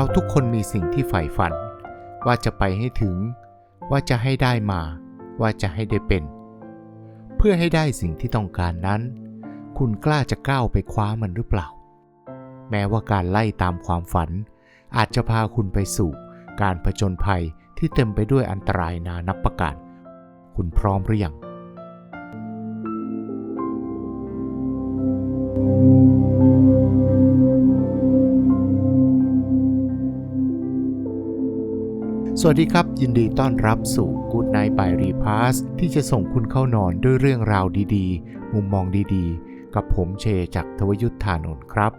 เราทุกคนมีสิ่งที่ใฝ่ฝัน ว่าจะไปให้ถึง ว่าจะให้ได้มา ว่าจะให้ได้เป็น เพื่อให้ได้สิ่งที่ต้องการนั้น คุณกล้าจะก้าวไปคว้ามันหรือเปล่า แม้ว่าการไล่ตามความฝัน อาจจะพาคุณไปสู่ การผจญภัยที่เต็มไปด้วยอันตรายนานับประการ คุณพร้อมหรือยัง สวัสดีครับ ยินดีต้อนรับสู่ Good Night by Repass ที่จะส่งคุณเข้านอนด้วยเรื่องราวดีๆ มุมมองดีๆ กับผมเชจากทวยุทธานนท์ครับ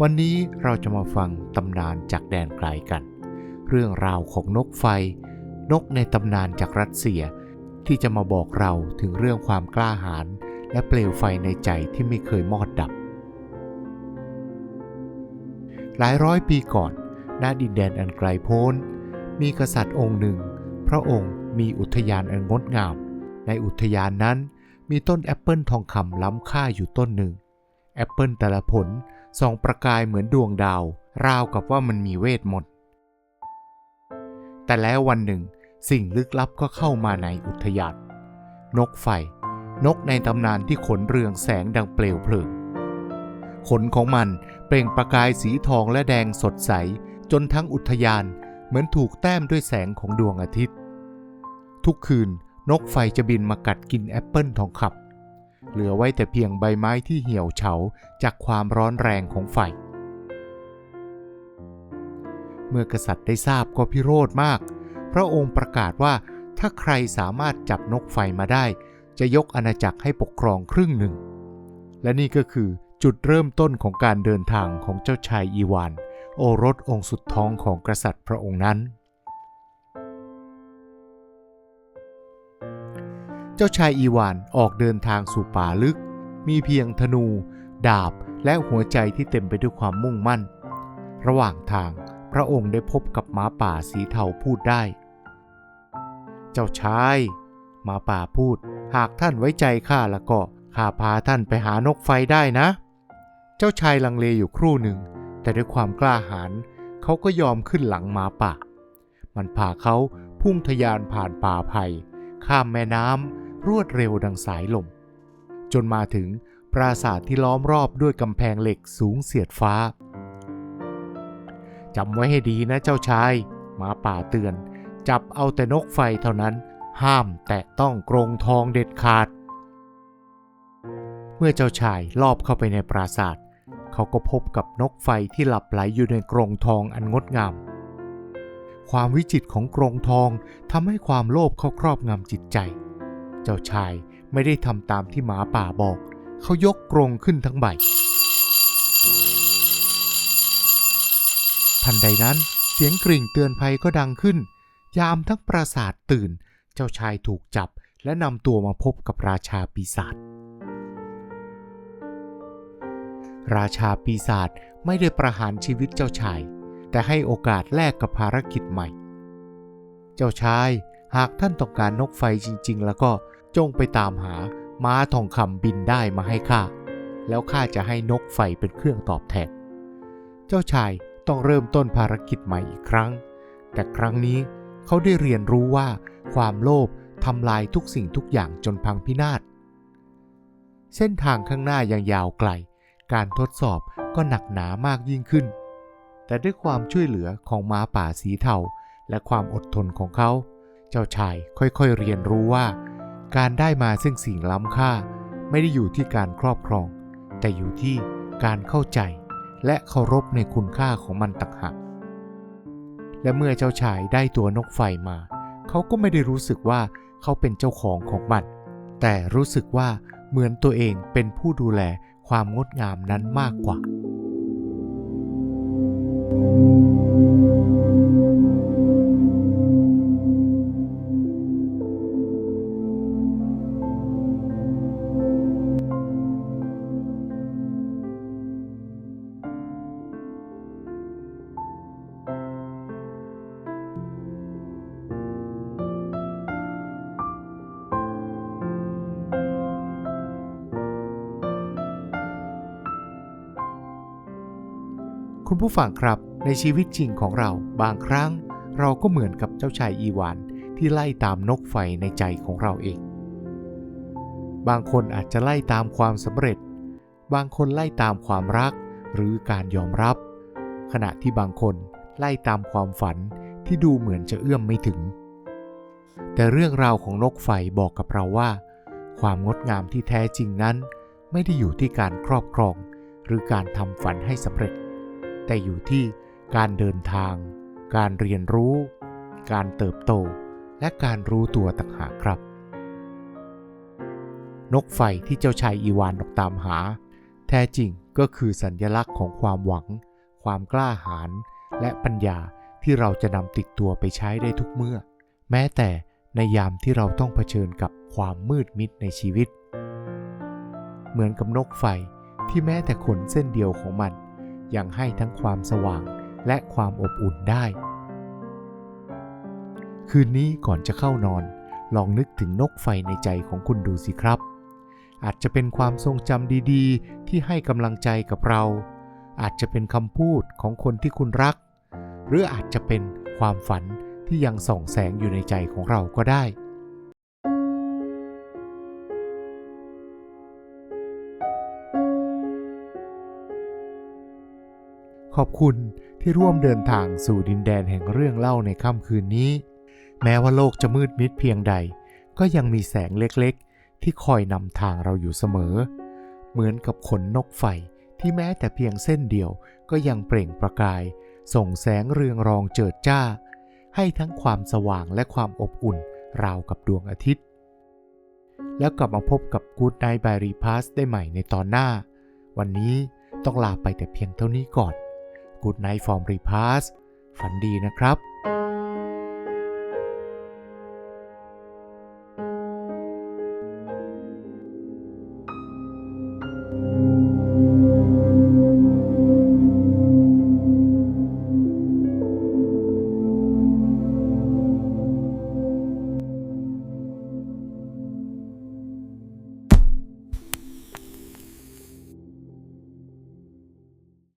วันนี้เราจะมาฟังตำนานจากแดนไกลกัน เรื่องราวของนกไฟ นกในตำนานจากรัสเซีย ที่จะมาบอกเราถึงเรื่องความกล้าหาญและเปลวไฟในใจที่ไม่เคยมอดดับ หลายร้อยปีก่อนณดินแดนอันไกลโพ้น มีกษัตริย์องค์หนึ่ง พระองค์มีอุทยานอันงดงาม ในอุทยานนั้นมีต้นแอปเปิลทองคำล้ำค่าอยู่ต้นหนึ่ง แอปเปิลแต่ละผลส่องประกายเหมือนดวงดาว ราวกับว่ามันมีเวทมนต์ แต่แล้ววันหนึ่งสิ่งลึกลับก็เข้ามาในอุทยาน นกไฟ นกในตำนานที่ขนเรืองแสงดังเปลวเพลิง ขนของมันเปล่งประกายสีทองและแดงสดใส จนทั้งอุทยาน เหมือนถูกแต้มด้วยแสงของดวงอาทิตย์ ทุกคืนนกไฟจะบินมากัดกินแอปเปิลทองคำเหลือไว้แต่เพียงใบไม้ที่เหี่ยวเฉาจากความร้อนแรงของไฟ เมื่อกษัตริย์ได้ทราบก็พิโรธมาก พระองค์ประกาศว่าถ้าใครสามารถจับนกไฟมาได้ จะยกอาณาจักรให้ปกครองครึ่งหนึ่ง และนี่ก็คือจุดเริ่มต้นของการเดินทางของเจ้าชายอีวาน โอรสองค์สุดท้องของกษัตริย์พระองค์นั้น เจ้าชายอีวานออกเดินทางสู่ป่าลึก มีเพียงธนู ดาบ และหัวใจที่เต็มไปด้วยความมุ่งมั่น ระหว่างทางพระองค์ได้พบกับหมาป่าสีเทาพูดได้ เจ้าชายหมาป่าพูด หากท่านไว้ใจข้าแล้วก็ข้าพาท่านไปหานกไฟได้นะ เจ้าชายลังเลอยู่ครู่หนึ่ง แต่ด้วยความกล้าหาญเขาก็ยอมขึ้นหลังหมาป่า มันพาเขาพุ่งทะยานผ่านป่าไผ่ข้ามแม่น้ำรวดเร็วดังสายลม จนมาถึงปราสาทที่ล้อมรอบด้วยกำแพงเหล็กสูงเสียดฟ้าจำไว้ให้ดีนะเจ้าชายหมาป่าเตือน จับเอาแต่นกไฟเท่านั้น ห้ามแตะต้องกรงทองเด็ดขาด เมื่อเจ้าชายลอบเข้าไปในปราสาท เขาก็พบกับนกไฟที่หลับไหลอยู่ในกรงทองอันงดงาม ความวิจิตของกรงทองทำให้ความโลภเข้าครอบงำจิตใจ เจ้าชายไม่ได้ทำตามที่หมาป่าบอก เขายกกรงขึ้นทั้งใบ ทันใดนั้นเสียงกริ่งเตือนภัยก็ดังขึ้น ยามทั้งปราสาทตื่น เจ้าชายถูกจับและนำตัวมาพบกับราชาปีศาจ ราชาปีศาจไม่ได้ประหารชีวิตเจ้าชาย แต่ให้โอกาสแลกกับภารกิจใหม่ เจ้าชายหากท่านต้องการนกไฟจริง ๆ แล้วก็จงไปตามหาม้าทองคำบินได้มาให้ข้า แล้วข้าจะให้นกไฟเป็นเครื่องตอบแทน เจ้าชายต้องเริ่มต้นภารกิจใหม่อีกครั้ง แต่ครั้งนี้เขาได้เรียนรู้ว่าความโลภทำลายทุกสิ่งทุกอย่างจนพังพินาศ เส้นทางข้างหน้ายังยาวไกล การทดสอบก็หนักหนามากยิ่งขึ้น แต่ด้วยความช่วยเหลือของม้าป่าสีเทาและความอดทนของเขา เจ้าชายค่อยๆเรียนรู้ว่า การได้มาซึ่งสิ่งล้ำค่าไม่ได้อยู่ที่การครอบครอง แต่อยู่ที่การเข้าใจและเคารพในคุณค่าของมันต่างหากและเมื่อเจ้าชายได้ตัวนกไฟมา เขาก็ไม่ได้รู้สึกว่าเขาเป็นเจ้าของของมัน แต่รู้สึกว่าเหมือนตัวเองเป็นผู้ดูแล ความงดงามนั้นมากกว่าค คุณผู้ฟังครับ ในชีวิตจริงของเราบางครั้ง เราก็เหมือนกับเจ้าชายอีวานที่ไล่ตามนกไฟในใจของเราเอง บางคนอาจจะไล่ตามความสำเร็จ บางคนไล่ตามความรักหรือการยอมรับ ขณะที่บางคนไล่ตามความฝันที่ดูเหมือนจะเอื้อมไม่ถึง แต่เรื่องราวของนกไฟบอกกับเราว่า ความงดงามที่แท้จริงนั้น ไม่ได้อยู่ที่การครอบครอง หรือการทำฝันให้สำเร็จ แต่อยู่ที่การเดินทาง การเรียนรู้ การเติบโต และการรู้ตัวต่างหากครับ นกไฟที่เจ้าชายอีวานออกตามหา แท้จริงก็คือสัญญลักษณ์ของความหวัง ความกล้าหาญและปัญญาที่เราจะนำติดตัวไปใช้ได้ทุกเมื่อ แม้แต่ในยามที่เราต้องเผชิญกับความมืดมิดในชีวิต เหมือนกับนกไฟที่แม้แต่ขนเส้นเดียวของมัน ยังให้ทั้งความสว่างและความอบอุ่นได้ คืนนี้ก่อนจะเข้านอน ลองนึกถึงนกไฟในใจของคุณดูสิครับ อาจจะเป็นความทรงจำดีๆ ที่ให้กำลังใจกับเรา อาจจะเป็นคำพูดของคนที่คุณรัก หรืออาจจะเป็นความฝันที่ยังส่องแสงอยู่ในใจของเราก็ได้ ขอบคุณที่ร่วมเดินทางสู่ดินแดนแห่งเรื่องเล่าในค่ำคืนนี้ แม้ว่าโลกจะมืดมิดเพียงใด ก็ยังมีแสงเล็กๆ ที่คอยนำทางเราอยู่เสมอ เหมือนกับขนนกไฟที่แม้แต่เพียงเส้นเดียวก็ยังเปล่งประกาย ส่งแสงเรืองรองเจิดจ้า ให้ทั้งความสว่างและความอบอุ่นราวกับดวงอาทิตย์ แล้วกลับมาพบกับ Good Night by Repass ได้ใหม่ในตอนหน้า วันนี้ต้องลาไปแต่เพียงเท่านี้ก่อน Good Night from Repass ฝันดีนะครับ